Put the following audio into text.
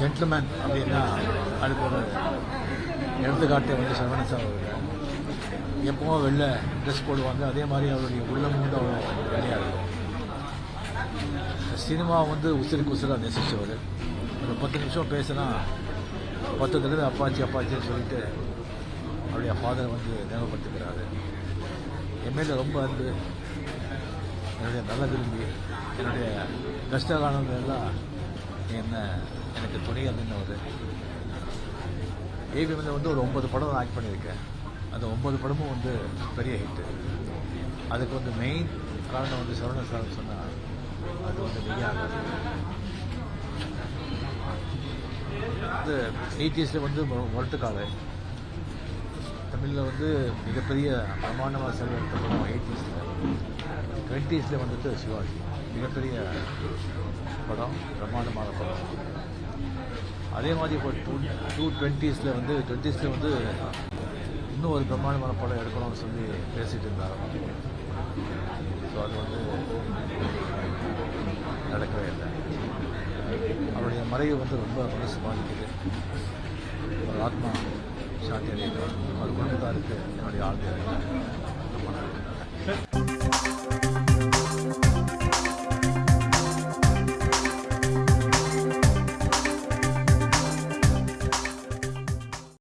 Gentleman அப்படின்னா அதுக்கு ஒரு எடுத்துக்காட்டு வந்து சரவணன் சார் அவர்கள். எப்பவும் வெளில ட்ரெஸ் போடுவாங்க. அதே மாதிரி அவருடைய உள்ளமும் வந்து அவ்வளோ வேலையாக இருக்கும். சினிமா வந்து உசிருக்கு உசிராக நேசித்தவர் ஒரு பத்து நிமிஷம் பேசினா பத்து தடவை அப்பாச்சி அப்பாச்சின்னு சொல்லிட்டு அவருடைய ஃபாதரை வந்து ஞாபகப்படுத்திக்கிறாரு என் ரொம்ப அன்பு. என்னுடைய நல்ல விரும்பி என்னுடைய கஷ்ட எல்லாம் என்ன எனக்கு துணையாக ஒரு ஏவி வந்து ஒரு ஒன்பது படம் ஆக்ட் பண்ணியிருக்கேன். அந்த ஒன்பது படமும் வந்து பெரிய ஹிட்டு அதுக்கு வந்து மெயின் காரணம் வந்து சரவண சார் சொன்னால் அது வந்து மெய்யாக வந்து எயிட்டிஸில் வந்து முரட்டுக்காலை தமிழில் வந்து மிகப்பெரிய பிரமாண்டமாக செலவெடுத்த படம் எயிட்டிஸில் டுவெண்ட்டீஸில் வந்துட்டு சிவாஜி. மிகப்பெரிய படம் பிரம்மாண்டமான படம். அதே மாதிரி இப்போ டூ டூ டுவெண்ட்டீஸில் வந்து டுவெண்ட்டீஸில் வந்து இன்னும் ஒரு பிரம்மாண்டமான படம் எடுக்கணும்னு சொல்லி பேசிகிட்டு இருந்தாங்க ஸோ அது வந்து நடக்கவே இல்லை. அவருடைய மறைவு வந்து ரொம்ப மனசு பாதிக்குது ஒரு ஆத்மா சாந்தி அடையட்டும். அவர் குடும்பத்தாருக்கு என்னுடைய ஆழ்ந்த